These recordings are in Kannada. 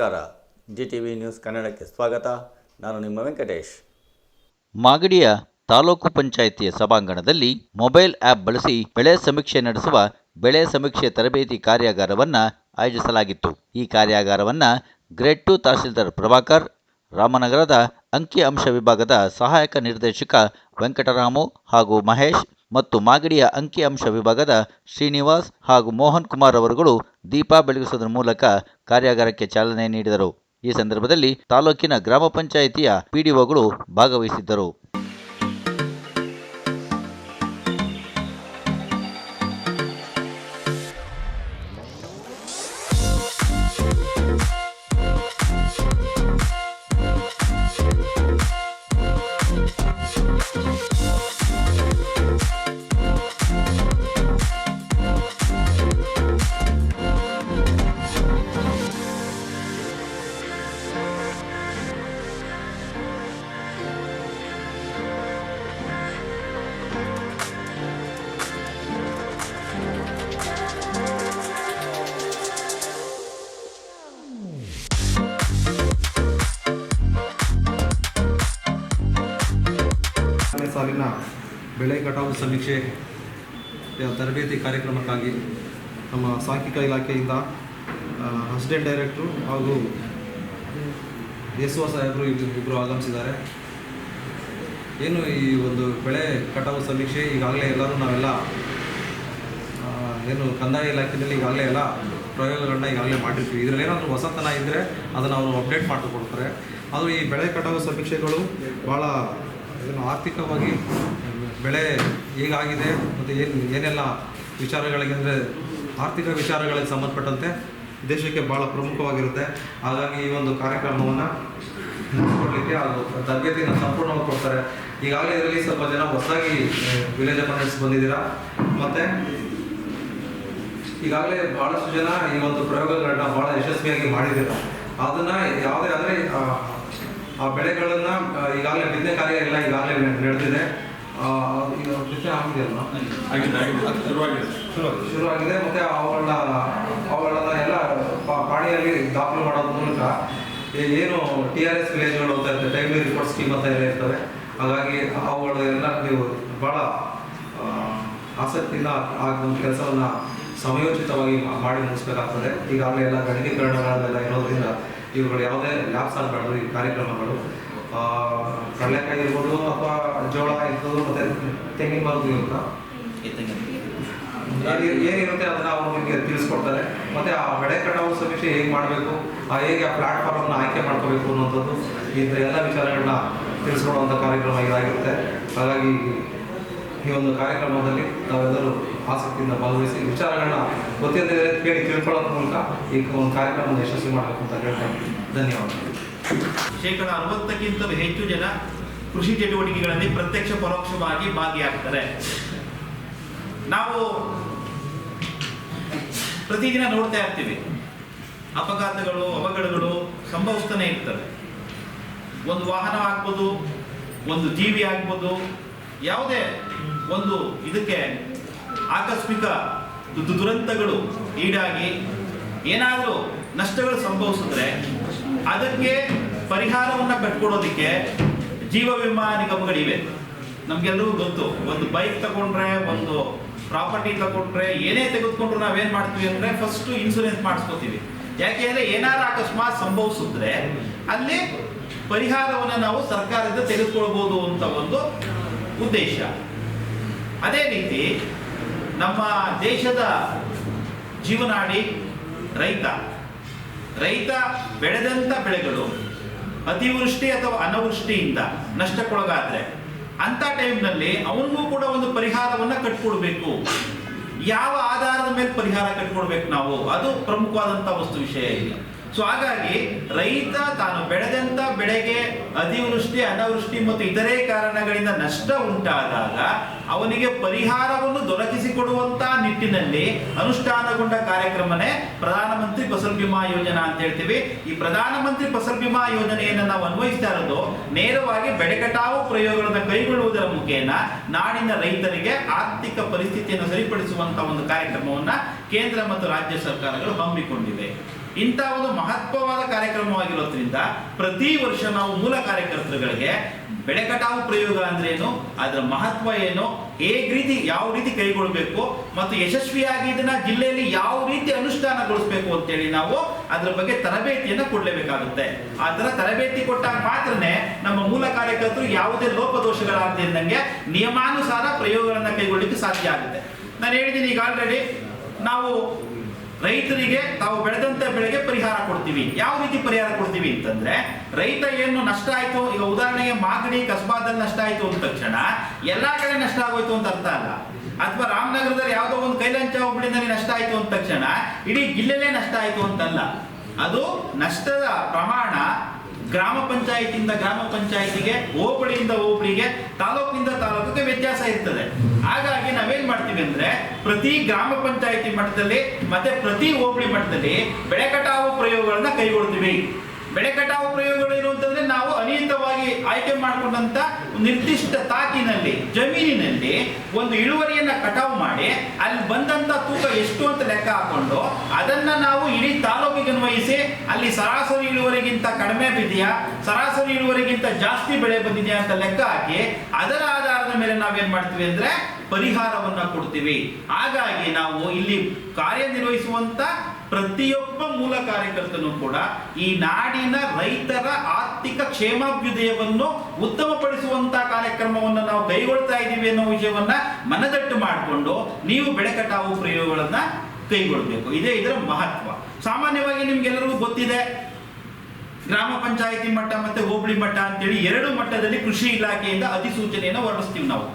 ನಮಸ್ಕಾರ. ಜಿ ಟಿ ವಿ ನ್ಯೂಸ್ ಕನ್ನಡಕ್ಕೆ ಸ್ವಾಗತ. ನಾನು ನಿಮ್ಮ ವೆಂಕಟೇಶ್. ಮಾಗಡಿಯ ತಾಲೂಕು ಪಂಚಾಯಿತಿಯ ಸಭಾಂಗಣದಲ್ಲಿ ಮೊಬೈಲ್ ಆ್ಯಪ್ ಬಳಸಿ ಬೆಳೆ ಸಮೀಕ್ಷೆ ನಡೆಸುವ ಬೆಳೆ ಸಮೀಕ್ಷೆ ತರಬೇತಿ ಕಾರ್ಯಾಗಾರವನ್ನು ಆಯೋಜಿಸಲಾಗಿತ್ತು. ಈ ಕಾರ್ಯಾಗಾರವನ್ನು ಗ್ರೇಡ್ ಟು ತಹಸೀಲ್ದಾರ್ ಪ್ರಭಾಕರ್, ರಾಮನಗರದ ಅಂಕಿ ಅಂಶ ವಿಭಾಗದ ಸಹಾಯಕ ನಿರ್ದೇಶಕ ವೆಂಕಟರಾಮು ಹಾಗೂ ಮಹೇಶ್ ಮತ್ತು ಮಾಗಡಿಯ ಅಂಕಿ ಅಂಶ ವಿಭಾಗದ ಶ್ರೀನಿವಾಸ್ ಹಾಗೂ ಮೋಹನ್ ಕುಮಾರ್ ಅವರುಗಳು ದೀಪ ಬೆಳಗಿಸುವುದರ ಮೂಲಕ ಕಾರ್ಯಾಗಾರಕ್ಕೆ ಚಾಲನೆ ನೀಡಿದರು. ಈ ಸಂದರ್ಭದಲ್ಲಿ ತಾಲೂಕಿನ ಗ್ರಾಮ ಪಂಚಾಯಿತಿಯ ಪಿಡಿಒಗಳು ಭಾಗವಹಿಸಿದ್ದರು. ಸಾಲಿನ ಬೆಳೆ ಕಟಾವು ಸಮೀಕ್ಷೆ ತರಬೇತಿ ಕಾರ್ಯಕ್ರಮಕ್ಕಾಗಿ ನಮ್ಮ ಸಾಂಖ್ಯಿಕ ಇಲಾಖೆಯಿಂದ ಅಸಿಸ್ಟೆಂಟ್ ಡೈರೆಕ್ಟ್ರು ಹಾಗೂ ಎಸ್ ಒ ಸಾಹೇಬರು ಇಬ್ಬರು ಆಗಮಿಸಿದ್ದಾರೆ. ಏನು ಈ ಒಂದು ಬೆಳೆ ಕಟಾವು ಸಮೀಕ್ಷೆ ಈಗಾಗಲೇ ಎಲ್ಲರೂ ನಾವೆಲ್ಲ ಏನು ಕಂದಾಯ ಇಲಾಖೆಯಲ್ಲಿ ಈಗಾಗಲೇ ಎಲ್ಲ ಪ್ರಯೋಗಗಳನ್ನ ಈಗಾಗಲೇ ಮಾಡಿರ್ತೀವಿ. ಇದರಲ್ಲಿ ಏನಾದರೂ ಹೊಸತನ ಇದ್ದರೆ ಅದನ್ನು ಅವರು ಅಪ್ಡೇಟ್ ಮಾಡಿಕೊಡ್ತಾರೆ. ಆದರೂ ಈ ಬೆಳೆ ಕಟಾವು ಸಮೀಕ್ಷೆಗಳು ಭಾಳ ಏನು ಆರ್ಥಿಕವಾಗಿ ಬೆಳೆ ಹೇಗಾಗಿದೆ ಮತ್ತು ಏನು, ಏನೆಲ್ಲ ವಿಚಾರಗಳಿಗೆ ಅಂದರೆ ಆರ್ಥಿಕ ವಿಚಾರಗಳಿಗೆ ಸಂಬಂಧಪಟ್ಟಂತೆ ದೇಶಕ್ಕೆ ಭಾಳ ಪ್ರಮುಖವಾಗಿರುತ್ತೆ. ಹಾಗಾಗಿ ಈ ಒಂದು ಕಾರ್ಯಕ್ರಮವನ್ನು ನೋಡಿಕೊಡ್ಲಿಕ್ಕೆ ಹಾಗೂ ತರಬೇತಿಯನ್ನು ಸಂಪೂರ್ಣವಾಗಿ ಕೊಡ್ತಾರೆ. ಈಗಾಗಲೇ ಇದರಲ್ಲಿ ಸ್ವಲ್ಪ ಜನ ಹೊಸದಾಗಿ ವಿಲೇಜ್ ಅಪಾಯಿಂಟ್ಸ್ ಬಂದಿದ್ದೀರಾ. ಮತ್ತು ಈಗಾಗಲೇ ಭಾಳಷ್ಟು ಜನ ಈ ಒಂದು ಪ್ರಯೋಗಗಳನ್ನ ಭಾಳ ಯಶಸ್ವಿಯಾಗಿ ಮಾಡಿದ್ದೀರ. ಅದನ್ನು ಯಾವುದೇ ಆದರೆ ಆ ಬೆಳೆಗಳನ್ನ ಈಗಾಗಲೇ ಬಿತ್ತನೆ ಕಾರ್ಯ ಎಲ್ಲ ಈಗಾಗಲೇ ನಡೆ- ನಡೆದಿದೆ ಈಗ ಬಿತ್ತನೆ ಆಗಿದೆಯಲ್ಲ ಶುರು ಶುರುವಾಗಿದೆ. ಮತ್ತೆ ಅವುಗಳನ್ನ ಅವುಗಳನ್ನ ಎಲ್ಲ ಪಾಣಿಯಲ್ಲಿ ದಾಖಲು ಮಾಡೋದ್ರ ಮೂಲಕ ಏನು ಟಿ ಆರ್ ಎಸ್ ವಿಲೇಜ್ಗಳು ಅಂತ ಇರ್ತವೆ ಟೈಮ್ಲಿ ರಿಪೋರ್ಟ್ ಸ್ಕೀಮ್ ಅಂತ ಎಲ್ಲ ಇರ್ತವೆ. ಹಾಗಾಗಿ ಅವುಗಳೆಲ್ಲ ನೀವು ಭಾಳ ಆಸಕ್ತಿಯಿಂದ ಆಗ ಕೆಲಸವನ್ನ ಸಮಯೋಚಿತವಾಗಿ ಮಾಡಿ ಮುಗಿಸ್ಬೇಕಾಗ್ತದೆ. ಈಗಾಗಲೇ ಎಲ್ಲ ಗಣಕೀಕರಣಗಳೆಲ್ಲ ಇರೋದ್ರಿಂದ ಇವುಗಳು ಯಾವುದೇ ಲ್ಯಾಬ್ಸ್ ಆಗಬಾರ್ದು, ಈ ಕಾರ್ಯಕ್ರಮಗಳು. ಕಡಲೆಕಾಯಿ ಇರ್ಬೋದು ಅಥವಾ ಜೋಳ ಇರ್ಬೋದು ಮತ್ತೆ ತೆಂಗಿನ ಮರದ್ದು ಇವಾಗ ಏನಿ- ಏನಿರುತ್ತೆ ಅದನ್ನ ಅವರು ನಿಮಗೆ ತಿಳಿಸ್ಕೊಡ್ತಾರೆ. ಮತ್ತೆ ಆ ಬೆಳೆ ಕಟಾವು ಸಮೀಕ್ಷೆ ಹೇಗೆ ಮಾಡಬೇಕು, ಆ ಹೇಗೆ ಆ ಪ್ಲ್ಯಾಟ್ಫಾರ್ಮನ್ನು ಆಯ್ಕೆ ಮಾಡ್ಕೋಬೇಕು ಅನ್ನೋಂಥದ್ದು ಇಂಥ ಎಲ್ಲ ವಿಚಾರಗಳನ್ನ ತಿಳಿಸ್ಕೊಡುವಂಥ ಕಾರ್ಯಕ್ರಮ ಇದಾಗಿರುತ್ತೆ. ಹಾಗಾಗಿ ಈ ಒಂದು ಕಾರ್ಯಕ್ರಮದಲ್ಲಿ ನಾವೆಲ್ಲರೂ ಆಸಕ್ತಿಯಿಂದ ಭಾಗವಹಿಸಿ ವಿಚಾರಗಳನ್ನ ಪ್ರತಿಯೊಂದು ಕೇಳಿ ತಿಳ್ಕೊಳ್ಳೋದ್ರ ಮೂಲಕ ಈ ಒಂದು ಕಾರ್ಯಕ್ರಮವನ್ನು ಯಶಸ್ವಿ ಮಾಡಬೇಕು ಅಂತ ಹೇಳ್ತೇನೆ ಧನ್ಯವಾದಗಳು. ಶೇಕಡ ಅರವತ್ತಕ್ಕಿಂತಲೂ ಹೆಚ್ಚು ಜನ ಕೃಷಿ ಚಟುವಟಿಕೆಗಳಲ್ಲಿ ಪ್ರತ್ಯಕ್ಷ ಪರೋಕ್ಷವಾಗಿ ಭಾಗಿಯಾಗ್ತಾರೆ. ನಾವು ಪ್ರತಿದಿನ ನೋಡ್ತಾ ಇರ್ತೀವಿ. ಅಪಘಾತಗಳು, ಅವಘಡಗಳು ಸಂಭವಿಸ್ತಾನೆ ಇರ್ತವೆ. ಒಂದು ವಾಹನ ಆಗ್ಬೋದು, ಒಂದು ಜೀವಿ ಆಗ್ಬೋದು, ಯಾವುದೇ ಒಂದು ಇದಕ್ಕೆ ಆಕಸ್ಮಿಕ ದುರಂತಗಳು ಈಡಾಗಿ ಏನಾದರೂ ನಷ್ಟಗಳು ಸಂಭವಿಸಿದ್ರೆ ಅದಕ್ಕೆ ಪರಿಹಾರವನ್ನು ಕಟ್ಕೊಡೋದಕ್ಕೆ ಜೀವ ವಿಮಾ ನಿಗಮಗಳಿವೆ. ನಮಗೆಲ್ಲರಿಗೂ ಗೊತ್ತು, ಒಂದು ಬೈಕ್ ತಗೊಂಡ್ರೆ, ಒಂದು ಪ್ರಾಪರ್ಟಿ ತಗೊಂಡ್ರೆ, ಏನೇ ತೆಗೆದುಕೊಂಡ್ರು ನಾವೇನ್ ಮಾಡ್ತೀವಿ ಅಂದ್ರೆ ಫಸ್ಟ್ ಇನ್ಸೂರೆನ್ಸ್ ಮಾಡಿಸ್ಕೋತೀವಿ. ಯಾಕೆ ಅಂದ್ರೆ ಏನಾದ್ರು ಅಕಸ್ಮಾತ್ ಸಂಭವಿಸಿದ್ರೆ ಅಲ್ಲಿ ಪರಿಹಾರವನ್ನು ನಾವು ಸರ್ಕಾರದಿಂದ ತೆಗೆದುಕೊಳ್ಬೋದು ಅಂತ ಒಂದು ಉದ್ದೇಶ. ಅದೇ ರೀತಿ ನಮ್ಮ ದೇಶದ ಜೀವನಾಡಿ ರೈತ. ರೈತ ಬೆಳೆದಂತ ಬೆಳೆಗಳು ಅತಿವೃಷ್ಟಿ ಅಥವಾ ಅನವೃಷ್ಟಿಯಿಂದ ನಷ್ಟಕ್ಕೊಳಗಾದರೆ ಅಂತ ಟೈಮ್ನಲ್ಲಿ ಅವನಿಗೂ ಕೂಡ ಒಂದು ಪರಿಹಾರವನ್ನ ಕಟ್ಕೊಡ್ಬೇಕು. ಯಾವ ಆಧಾರದ ಮೇಲೆ ಪರಿಹಾರ ಕಟ್ಕೊಡ್ಬೇಕು ನಾವು? ಅದು ಪ್ರಮುಖವಾದಂಥ ವಸ್ತು ವಿಷಯ ಇಲ್ಲಿ. ಸೊ ಹಾಗಾಗಿ ರೈತ ತಾನು ಬೆಳೆದಂತ ಬೆಳೆಗೆ ಅತಿವೃಷ್ಟಿ, ಅನಾವೃಷ್ಟಿ ಮತ್ತು ಇತರೆ ಕಾರಣಗಳಿಂದ ನಷ್ಟ ಉಂಟಾದಾಗ ಅವನಿಗೆ ಪರಿಹಾರವನ್ನು ದೊರಕಿಸಿಕೊಡುವಂತ ನಿಟ್ಟಿನಲ್ಲಿ ಅನುಷ್ಠಾನಗೊಂಡ ಕಾರ್ಯಕ್ರಮನೇ ಪ್ರಧಾನಮಂತ್ರಿ ಫಸಲ್ ಬಿಮಾ ಯೋಜನಾ ಅಂತ ಹೇಳ್ತೀವಿ. ಈ ಪ್ರಧಾನಮಂತ್ರಿ ಫಸಲ್ ಬಿಮಾ ಯೋಜನೆಯನ್ನು ನಾವು ಅನ್ವಯಿಸ್ತಾ ಇರೋದು ನೇರವಾಗಿ ಬೆಳೆ ಕಟಾವು ಪ್ರಯೋಗಗಳನ್ನು ಕೈಗೊಳ್ಳುವುದರ ಮುಖೇನ ನಾಡಿನ ರೈತರಿಗೆ ಆರ್ಥಿಕ ಪರಿಸ್ಥಿತಿಯನ್ನು ಸರಿಪಡಿಸುವಂತಹ ಒಂದು ಕಾರ್ಯಕ್ರಮವನ್ನ ಕೇಂದ್ರ ಮತ್ತು ರಾಜ್ಯ ಸರ್ಕಾರಗಳು ಹಮ್ಮಿಕೊಂಡಿವೆ. ಇಂಥ ಒಂದು ಮಹತ್ವವಾದ ಕಾರ್ಯಕ್ರಮವಾಗಿರೋದ್ರಿಂದ ಪ್ರತಿ ವರ್ಷ ನಾವು ಮೂಲ ಕಾರ್ಯಕರ್ತರುಗಳಿಗೆ ಬೆಳೆ ಕಟಾವು ಪ್ರಯೋಗ ಅಂದ್ರೇನು ಅದರ ಮಹತ್ವ ಏನು, ಹೇಗ್ ರೀತಿ, ಯಾವ ರೀತಿ ಕೈಗೊಳ್ಬೇಕು ಮತ್ತು ಯಶಸ್ವಿಯಾಗಿ ಇದನ್ನ ಜಿಲ್ಲೆಯಲ್ಲಿ ಯಾವ ರೀತಿ ಅನುಷ್ಠಾನಗೊಳಿಸಬೇಕು ಅಂತೇಳಿ ನಾವು ಅದ್ರ ಬಗ್ಗೆ ತರಬೇತಿಯನ್ನ ಕೊಡ್ಲೇಬೇಕಾಗುತ್ತೆ. ಆ ತರ ತರಬೇತಿ ಕೊಟ್ಟಾಗ ಮಾತ್ರನೇ ನಮ್ಮ ಮೂಲ ಕಾರ್ಯಕರ್ತರು ಯಾವುದೇ ಲೋಪದೋಷಗಳಾಗದಂಗೆ ನಿಯಮಾನುಸಾರ ಪ್ರಯೋಗಗಳನ್ನ ಕೈಗೊಳ್ಳಿಕ್ಕೆ ಸಾಧ್ಯ ಆಗುತ್ತೆ. ನಾನು ಹೇಳಿದ್ದೀನಿ ಈಗ ಆಲ್ರೆಡಿ ನಾವು ರೈತರಿಗೆ ತಾವು ಬೆಳೆದಂತ ಬೆಳೆಗೆ ಪರಿಹಾರ ಕೊಡ್ತೀವಿ. ಯಾವ ರೀತಿ ಪರಿಹಾರ ಕೊಡ್ತೀವಿ ಅಂತಂದ್ರೆ, ರೈತ ಏನು ನಷ್ಟ ಆಯ್ತು, ಈಗ ಉದಾಹರಣೆಗೆ ಮಾಗಡಿ ಕಸ್ಬಾದಲ್ಲಿ ನಷ್ಟ ಆಯ್ತು ಅಂದ ತಕ್ಷಣ ಎಲ್ಲಾ ಕಡೆ ನಷ್ಟ ಆಗೋಯ್ತು ಅಂತ ಅರ್ಥ ಅಲ್ಲ. ಅಥವಾ ರಾಮನಗರದಲ್ಲಿ ಯಾವುದೋ ಒಂದು ಕೈಲಂಚ ಹೋಬಳಿನಲ್ಲಿ ನಷ್ಟ ಆಯ್ತು ಅಂದ ತಕ್ಷಣ ಇಡೀ ಜಿಲ್ಲೆಲೇ ನಷ್ಟ ಆಯ್ತು ಅಂತಲ್ಲ. ಅದು ನಷ್ಟದ ಪ್ರಮಾಣ ಗ್ರಾಮ ಪಂಚಾಯತಿಯಿಂದ ಗ್ರಾಮ ಪಂಚಾಯತಿಗೆ, ಹೋಬಳಿಯಿಂದ ಹೋಬಳಿಗೆ, ತಾಲೂಕಿನಿಂದ ತಾಲೂಕಿಗೆ ವ್ಯತ್ಯಾಸ ಇರ್ತದೆ. ಹಾಗಾಗಿ ನಾವೇನ್ ಮಾಡ್ತೀವಿ ಅಂದ್ರೆ, ಪ್ರತಿ ಗ್ರಾಮ ಪಂಚಾಯತಿ ಮಟ್ಟದಲ್ಲಿ ಮತ್ತೆ ಪ್ರತಿ ಹೋಬಳಿ ಮಟ್ಟದಲ್ಲಿ ಬೆಳೆ ಕಟಾವು ಪ್ರಯೋಗಗಳನ್ನ ಕೈಗೊಳ್ತೀವಿ. ಬೆಳೆ ಕಟಾವು ಪ್ರಯೋಗಗಳು ಏನು ಅಂತಂದ್ರೆ ನಾವು ಅನಿಯತವಾಗಿ ಆಯ್ಕೆ ಮಾಡಿಕೊಂಡಂತ ನಿರ್ದಿಷ್ಟ ತಾಕಿನಲ್ಲಿ, ಜಮೀನಿನಲ್ಲಿ ಒಂದು ಇಳುವರಿಯನ್ನ ಕಟಾವು ಮಾಡಿ, ಅಲ್ಲಿ ಬಂದಂತ ತೂಕ ಎಷ್ಟು ಅಂತ ಲೆಕ್ಕ ಹಾಕೊಂಡು ಅದನ್ನ ನಾವು ಇಡೀ ತಾಲೂಕಿಗೆ ಅನ್ವಯಿಸಿ, ಅಲ್ಲಿ ಸರಾಸರಿ ಇಳುವರಿಗಿಂತ ಕಡಿಮೆ ಬಿದೆಯಾ ಸರಾಸರಿ ಇಳುವರಿಗಿಂತ ಜಾಸ್ತಿ ಬೆಳೆ ಬಂದಿದೆಯಾ ಅಂತ ಲೆಕ್ಕ ಹಾಕಿ, ಅದರ ಆಧಾರದ ಮೇಲೆ ನಾವೇನ್ ಮಾಡ್ತೀವಿ ಅಂದ್ರೆ ಪರಿಹಾರವನ್ನ ಕೊಡ್ತೀವಿ. ಹಾಗಾಗಿ ನಾವು ಇಲ್ಲಿ ಕಾರ್ಯನಿರ್ವಹಿಸುವಂತ ಪ್ರತಿಯೊಬ್ಬ ಮೂಲ ಕಾರ್ಯಕರ್ತನು ಕೂಡ ಈ ನಾಡಿನ ರೈತರ ಆರ್ಥಿಕ ಕ್ಷೇಮಾಭ್ಯುದಯವನ್ನು ಉತ್ತಮಪಡಿಸುವಂತ ಕಾರ್ಯಕ್ರಮವನ್ನು ನಾವು ಕೈಗೊಳ್ತಾ ಇದ್ದೀವಿ ಅನ್ನೋ ವಿಷಯವನ್ನ ಮನದಟ್ಟು ಮಾಡಿಕೊಂಡು ನೀವು ಬೆಳೆ ಕಟಾವು ಪ್ರಯೋಗಗಳನ್ನ ಕೈಗೊಳ್ಳಬೇಕು ಇದೇ ಇದರ ಮಹತ್ವ. ಸಾಮಾನ್ಯವಾಗಿ ನಿಮ್ಗೆಲ್ಲರಿಗೂ ಗೊತ್ತಿದೆ, ಗ್ರಾಮ ಪಂಚಾಯತಿ ಮಟ್ಟ ಮತ್ತೆ ಹೋಬಳಿ ಮಟ್ಟ ಅಂತೇಳಿ ಎರಡು ಮಟ್ಟದಲ್ಲಿ ಕೃಷಿ ಇಲಾಖೆಯಿಂದ ಅಧಿಸೂಚನೆಯನ್ನು ಹೊರಡಿಸ್ತೀವಿ ನಾವು.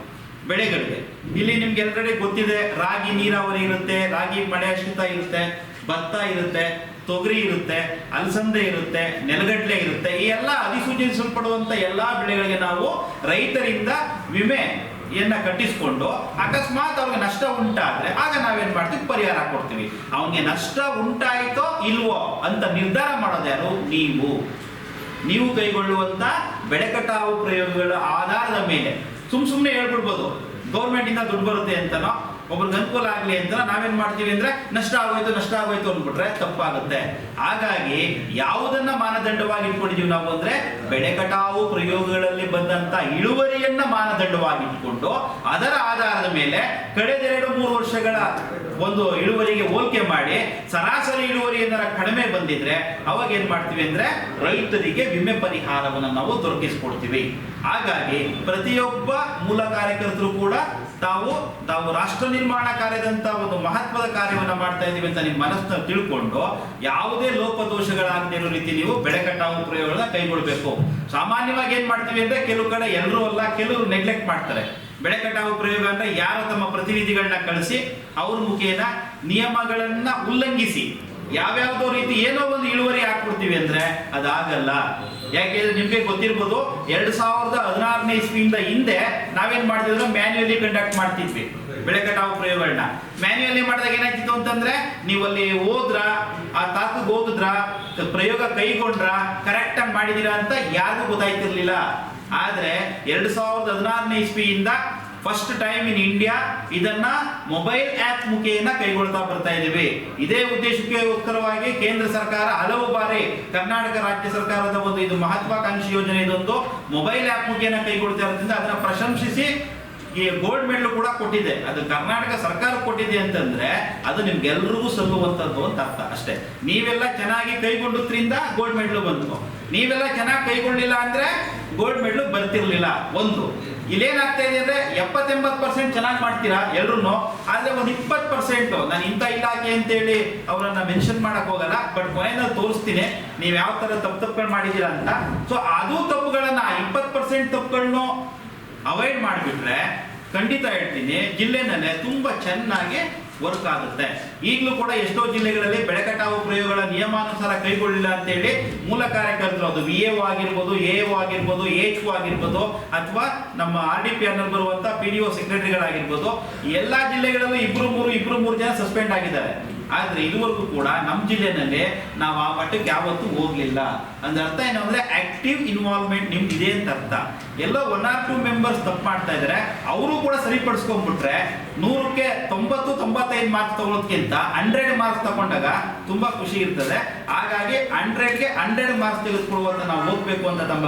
ಬೆಳೆಗಳಿಗೆ. ಇಲ್ಲಿ ನಿಮ್ಗೆ ಎಲ್ಲರೆಡೆ ಗೊತ್ತಿದೆ, ರಾಗಿ ನೀರಾವರಿ ಇರುತ್ತೆ, ರಾಗಿ ಮಳೆ ಆಶ್ರಿತ ಇರುತ್ತೆ. ಭತ್ತ ಇರುತ್ತೆ, ತೊಗರಿ ಇರುತ್ತೆ, ಅಲಸಂದೆ ಇರುತ್ತೆ, ನೆಲಗಡ್ಲೆ ಇರುತ್ತೆ. ಈ ಎಲ್ಲ ಅಧಿಸೂಚಿಸಲ್ಪಡುವಂತ ಎಲ್ಲ ಬೆಳೆಗಳಿಗೆ ನಾವು ರೈತರಿಂದ ವಿಮೆ ಎನ್ನ ಕಟ್ಟಿಸ್ಕೊಂಡು ಅಕಸ್ಮಾತ್ ಅವ್ರಿಗೆ ನಷ್ಟ ಉಂಟಾದ್ರೆ ಆಗ ನಾವೇನ್ ಮಾಡ್ತೀವಿ? ಪರಿಹಾರ ಕೊಡ್ತೀವಿ. ಅವನಿಗೆ ನಷ್ಟ ಉಂಟಾಯಿತೋ ಇಲ್ವೋ ಅಂತ ನಿರ್ಧಾರ ಮಾಡೋದು ಯಾರು? ನೀವು. ನೀವು ಕೈಗೊಳ್ಳುವಂತ ಬೆಳೆ ಕಟಾವು ಪ್ರಯೋಗಗಳ ಆಧಾರದ ಮೇಲೆ. ಸುಮ್ ಸುಮ್ಮನೆ ಹೇಳ್ಬಿಡ್ಬೋದು. ಗೌರ್ಮೆಂಟ್ ಇಂದ ದುಡ್ಡು ಬರುತ್ತೆ ಅಂತನೋ? ಒಬ್ರಿಗೆ ಅನುಕೂಲ ಆಗಲಿ ಅಂತ ನಾವೇನ್ ಮಾಡ್ತೀವಿ ಅಂದ್ರೆ ನಷ್ಟ ಆಗೋಯ್ತು ನಷ್ಟ ಆಗೋಯ್ತು ಅಂದ್ಬಿಟ್ರೆ ತಪ್ಪಾಗುತ್ತೆ. ಹಾಗಾಗಿ ಯಾವುದನ್ನ ಮಾನದಂಡವಾಗಿ ಇಟ್ಕೊಂಡಿದೀವಿ ನಾವು ಅಂದ್ರೆ ಬೆಳೆ ಕಟಾವು ಪ್ರಯೋಗಗಳಲ್ಲಿ ಬಂದಂತ ಇಳುವರಿಯನ್ನ ಮಾನದಂಡವಾಗಿ ಇಟ್ಕೊಂಡು ಅದರ ಆಧಾರದ ಮೇಲೆ ಕಳೆದೆರಡು ಮೂರು ವರ್ಷಗಳ ಒಂದು ಇಳುವರಿಗೆ ಹೋಲಿಕೆ ಮಾಡಿ ಸರಾಸರಿ ಇಳುವರಿ ಏನಾರ ಕಡಿಮೆ ಬಂದಿದ್ರೆ ಅವಾಗ ಏನ್ ಮಾಡ್ತೀವಿ ಅಂದ್ರೆ ರೈತರಿಗೆ ವಿಮೆ ಪರಿಹಾರವನ್ನು ನಾವು ದೊರಕಿಸ್ಕೊಡ್ತೀವಿ. ಹಾಗಾಗಿ ಪ್ರತಿಯೊಬ್ಬ ಮೂಲ ಕಾರ್ಯಕರ್ತರು ಕೂಡ ತಾವು ತಾವು ರಾಷ್ಟ್ರ ನಿರ್ಮಾಣ ಕಾರ್ಯದಂತ ಒಂದು ಮಹತ್ವದ ಕಾರ್ಯವನ್ನ ಮಾಡ್ತಾ ಇದ್ದೀವಿ ಅಂತ ನಿಮ್ಮ ಮನಸ್ಸನ್ನ ತಿಳ್ಕೊಂಡು ಯಾವುದೇ ಲೋಪದೋಷಗಳಾಗದಿರೋ ರೀತಿ ನೀವು ಬೆಳೆ ಕಟಾವು ಪ್ರಯೋಗಗಳನ್ನ ಕೈಗೊಳ್ಬೇಕು ಸಾಮಾನ್ಯವಾಗಿ ಏನ್ ಮಾಡ್ತೀವಿ ಅಂದ್ರೆ ಕೆಲವು ಕಡೆ ಎಲ್ಲರೂ ಅಲ್ಲ, ಕೆಲವರು ನೆಗ್ಲೆಕ್ಟ್ ಮಾಡ್ತಾರೆ. ಬೆಳೆ ಕಟಾವು ಪ್ರಯೋಗ ಅಂದ್ರೆ ಯಾರು ತಮ್ಮ ಪ್ರತಿನಿಧಿಗಳನ್ನ ಕಳಿಸಿ ಅವ್ರ ಮುಖೇನ ನಿಯಮಗಳನ್ನ ಉಲ್ಲಂಘಿಸಿ ಯಾವ್ಯಾವ್ದೋ ರೀತಿ ಏನೋ ಒಂದು ಇಳುವರಿ ಹಾಕ್ಬಿಡ್ತೀವಿ ಅಂದ್ರೆ ಅದಾಗಲ್ಲ. ಯಾಕೆಂದ್ರೆ ನಿಮ್ಗೆ ಗೊತ್ತಿರ್ಬೋದು, ಎರಡ್ ಸಾವಿರದ ಹದಿನಾರನೇ ಇಸ್ವಿಯಿಂದ ಹಿಂದೆ ನಾವೇನ್ ಮಾಡ್ತಿದ್ರು? ಮ್ಯಾನ್ಯುಯಲಿ ಕಂಡಕ್ಟ್ ಮಾಡ್ತಿದ್ವಿ. ಬೆಳೆ ಕಟಾವು ಪ್ರಯೋಗಗಳನ್ನ ಮ್ಯಾನ್ಯುಯಲಿ ಮಾಡಿದಾಗ ಏನಾಗ್ತಿತ್ತು ಅಂತಂದ್ರೆ ನೀವು ಅಲ್ಲಿ ಹೋದ್ರ, ಆ ತಾಕು ಹೋಗಿದ್ರ ಪ್ರಯೋಗ ಕೈಗೊಂಡ್ರ ಕರೆಕ್ಟ್ ಆಗಿ ಮಾಡಿದೀರಾ ಅಂತ ಯಾರಿಗೂ ಗೊತ್ತಾಯ್ತಿರ್ಲಿಲ್ಲ. ಆದ್ರೆ, ಎರಡ್ ಸಾವಿರದ ಹದಿನಾರನೇ ಇಸ್ವಿಯಿಂದ ಫಸ್ಟ್ ಟೈಮ್ ಇನ್ ಇಂಡಿಯಾ ಇದನ್ನ ಮೊಬೈಲ್ ಆಪ್ ಮುಖೇನ ಕೈಗೊಳ್ತಾ ಬರ್ತಾ ಇದ್ದೀವಿ. ಇದೇ ಉದ್ದೇಶಕ್ಕೆ ಉತ್ತರವಾಗಿ ಕೇಂದ್ರ ಸರ್ಕಾರ ಹಲವು ಬಾರಿ ಕರ್ನಾಟಕ ರಾಜ್ಯ ಸರ್ಕಾರದ ಒಂದು ಇದು ಮಹತ್ವಾಕಾಂಕ್ಷಿ ಯೋಜನೆ ಇದೊಂದು. ಮೊಬೈಲ್ ಆಪ್ ಮುಖೇನ ಕೈಗೊಳ್ತಾ ಇರೋದ್ರಿಂದ ಅದನ್ನ ಪ್ರಶಂಸಿಸಿ ಈ ಗೋಲ್ಡ್ ಮೆಡಲ್ ಕೂಡ ಕೊಟ್ಟಿದೆ. ಅದು ಕರ್ನಾಟಕ ಸರ್ಕಾರ ಕೊಟ್ಟಿದೆ ಅಂತಂದ್ರೆ ಅದು ನಿಮ್ಗೆಲ್ರಿಗೂ ಸಲ್ಲುವಂತದ್ದು ಅಂತ ಅರ್ಥ ಅಷ್ಟೇ. ನೀವೆಲ್ಲ ಚೆನ್ನಾಗಿ ಕೈಗೊಂಡದ್ರಿಂದ ಗೋಲ್ಡ್ ಮೆಡಲ್ ಬಂತು. ನೀವೆಲ್ಲ ಚೆನ್ನಾಗಿ ಕೈಗೊಂಡಿಲ್ಲ ಅಂದ್ರೆ ಗೋಲ್ಡ್ ಮೆಡಲ್ ಬರ್ತಿರ್ಲಿಲ್ಲ. ಒಂದು. ಇಲ್ಲೇನಾಗ್ತಾ ಇದೆ ಅಂದ್ರೆ ಎಪ್ಪತ್ತೆಂಬತ್ತು ಪರ್ಸೆಂಟ್ ಚೆನ್ನಾಗಿ ಮಾಡ್ತೀರಾ ಎಲ್ರು ಆದ್ರೆ ಒಂದು ಇಪ್ಪತ್ತು ಪರ್ಸೆಂಟ್ ನಾನು ಇಂಥ ಇಲಾಖೆ ಅಂತೇಳಿ ಅವರನ್ನ ಮೆನ್ಷನ್ ಮಾಡಕ್ ಹೋಗಲ್ಲ ಬಟ್ ಕೊನೆಯಲ್ಲಿ ತೋರಿಸ್ತೀನಿ ನೀವು ಯಾವ ತರ ತಪ್ಪು ತಪ್ಪುಗಳು ಮಾಡಿದೀರಾ ಅಂತ. ಸೊ ಅದು ತಪ್ಪುಗಳನ್ನ ಇಪ್ಪತ್ತು ಪರ್ಸೆಂಟ್ ತಪ್ಪುಗಳನ್ನು ಅವಾಯ್ಡ್ ಮಾಡಿಬಿಟ್ರೆ ಖಂಡಿತ ಹೇಳ್ತೀನಿ, ಜಿಲ್ಲೆನಲ್ಲೇ ತುಂಬಾ ಚೆನ್ನಾಗಿ ವರ್ಕ್ ಆಗುತ್ತೆ ಈಗಲೂ ಕೂಡ ಎಷ್ಟೋ ಜಿಲ್ಲೆಗಳಲ್ಲಿ ಬೆಳೆ ಕಟಾವು ಪ್ರಯೋಗಗಳ ನಿಯಮಾನುಸಾರ ಕೈಗೊಳ್ಳಿಲ್ಲ ಅಂತೇಳಿ ಮೂಲ ಕಾರ್ಯಕರ್ತರು, ಅದು ವಿ ಎ ಆಗಿರ್ಬೋದು ಎ ಆಗಿರ್ಬೋದು ಎಚ್ ಆಗಿರ್ಬೋದು, ಅಥವಾ ನಮ್ಮ ಆರ್ ಡಿ ಪಿ ಅನ್ನಲ್ಲಿ ಬರುವಂತ ಪಿ ಡಿ ಒ ಸೆಕ್ರೆಟರಿಗಳಾಗಿರ್ಬೋದು ಎಲ್ಲಾ ಜಿಲ್ಲೆಗಳಲ್ಲೂ ಇಬ್ರು ಮೂರು ಇಬ್ರು ಮೂರು ಜನ ಸಸ್ಪೆಂಡ್ ಆಗಿದ್ದಾರೆ. ಆದ್ರೆ ಇದುವರೆಗೂ ಕೂಡ ನಮ್ಮ ಜಿಲ್ಲೆನಲ್ಲಿ ನಾವು ಆ ಮಟ್ಟಕ್ಕೆ ಯಾವತ್ತೂ ಹೋಗ್ಲಿಲ್ಲ. ಅಂದ್ರೆ ಅರ್ಥ ಏನು ಆಕ್ಟಿವ್ ಇನ್ವಾಲ್ವ್ಮೆಂಟ್ ನಿಮ್ದು ಇದೆ ಅಂತ ಅರ್ಥ. ಎಲ್ಲೋ ಒನ್ ಆರ್ ಟೂ ಮೆಂಬರ್ಸ್ ತಪ್ಪು ಮಾಡ್ತಾ ಇದ್ದಾರೆ ಅವರು ಕೂಡ ಸರಿಪಡಿಸ್ಕೊಂಡ್ಬಿಟ್ರೆ ನೂರಕ್ಕೆ ತೊಂಬತ್ತು, ತೊಂಬತ್ತೈದು ಮಾರ್ಕ್ಸ್ ತಗೊಳ್ಳೋದಕ್ಕಿಂತ ಹಂಡ್ರೆಡ್ ಮಾರ್ಕ್ಸ್ ತಗೊಂಡಾಗ ತುಂಬಾ ಖುಷಿ ಇರ್ತದೆ. ಹಾಗಾಗಿ ಹಂಡ್ರೆಡ್ಗೆ ಹಂಡ್ರೆಡ್ ಮಾರ್ಕ್ಸ್ ತೆಗೆದುಕೊಳ್ಳುವಂತ ನಾವು ಹೋಗ್ಬೇಕು ಅಂತ ನಮ್ಮ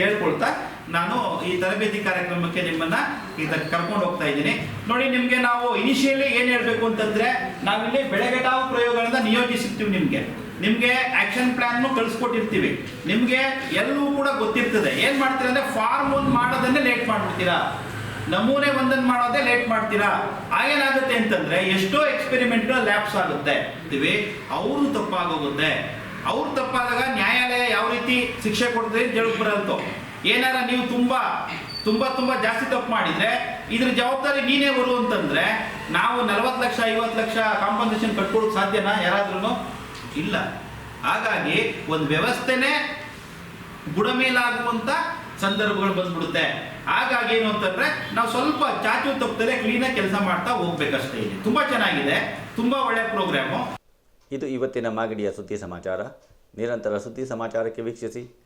ಕೇಳ್ಕೊಳ್ತಾ ನಾನು ಈ ತರಬೇತಿ ಕಾರ್ಯಕ್ರಮಕ್ಕೆ ನಿಮ್ಮನ್ನ ಈಗ ಕರ್ಕೊಂಡು ಹೋಗ್ತಾ ಇದ್ದೀನಿ. ನೋಡಿ, ನಿಮ್ಗೆ ನಾವು ಇನಿಷಿಯಲಿ ಏನ್ ಹೇಳ್ಬೇಕು ಅಂತಂದ್ರೆ, ನಾವಿಲ್ಲಿ ಬೆಳೆಗಟಾವು ಪ್ರಯೋಗಗಳನ್ನ ನಿಯೋಜಿಸಿರ್ತೀವಿ ನಿಮ್ಗೆ. ನಿಮ್ಗೆ ಆಕ್ಷನ್ ಪ್ಲಾನ್ ಕಳಿಸ್ಕೊಟ್ಟಿರ್ತೀವಿ. ನಿಮ್ಗೆ ಎಲ್ಲವೂ ಕೂಡ ಗೊತ್ತಿರ್ತದೆ. ಏನ್ ಮಾಡ್ತೀರಾ ಅಂದ್ರೆ ಫಾರ್ಮ್ ಒಂದು ಮಾಡೋದನ್ನೇ ಲೇಟ್ ಮಾಡ್ಬಿಡ್ತೀರಾ. ನಮೂನೆ ಒಂದನ್ನು ಮಾಡೋದೇ ಲೇಟ್ ಮಾಡ್ತೀರಾ. ಆಗೇನಾಗುತ್ತೆ ಅಂತಂದ್ರೆ, ಎಷ್ಟೋ ಎಕ್ಸ್ಪೆರಿಮೆಂಟ್ ಲ್ಯಾಬ್ಸ್ ಆಗುತ್ತೆ. ಅವ್ರದ್ದು ತಪ್ಪಾಗೋಗುತ್ತೆ. ಅವ್ರು ತಪ್ಪಾದಾಗ ನ್ಯಾಯಾಲಯ ಯಾವ ರೀತಿ ಶಿಕ್ಷೆ ಕೊಡ್ತದೆ ಅಂತ ಹೇಳಕ್ ಏನಾರ ನೀವು ತುಂಬಾ ತುಂಬಾ ತುಂಬಾ ಜಾಸ್ತಿ ತಪ್ಪು ಮಾಡಿದ್ರೆ, ಇದ್ರ ಜವಾಬ್ದಾರಿ ನೀನೇ ಬರು ಅಂತಂದ್ರೆ, ನಾವು ನಲವತ್ತು ಲಕ್ಷ, ಐವತ್ತು ಲಕ್ಷ ಕಾಂಪನ್ಸೇಷನ್ ಕಟ್ಕೊಳಕ್ ಸಾಧ್ಯನಾ? ಯಾರಾದ್ರೂ ಇಲ್ಲ. ಹಾಗಾಗಿ ಒಂದು ವ್ಯವಸ್ಥೆನೇ ಬುಡಮೇಲಾಗುವಂತ ಸಂದರ್ಭಗಳು ಬಂದ್ಬಿಡುತ್ತೆ. ಹಾಗಾಗಿ ಏನು ಅಂತಂದ್ರೆ, ನಾವು ಸ್ವಲ್ಪ ಚಾಚು ತಪ್ಪದೆ ಕ್ಲೀನಾಗಿ ಕೆಲಸ ಮಾಡ್ತಾ ಹೋಗ್ಬೇಕಷ್ಟೇ ಇಲ್ಲಿ. ತುಂಬಾ ಚೆನ್ನಾಗಿದೆ. ತುಂಬಾ ಒಳ್ಳೆ ಪ್ರೋಗ್ರಾಮು ಇದು ಇವತ್ತಿನ ಮಾಗಡಿಯ ಸುದ್ದಿ ಸಮಾಚಾರ. ನಿರಂತರ ಸುದ್ದಿ ಸಮಾಚಾರಕ್ಕೆ ವೀಕ್ಷಿಸಿ.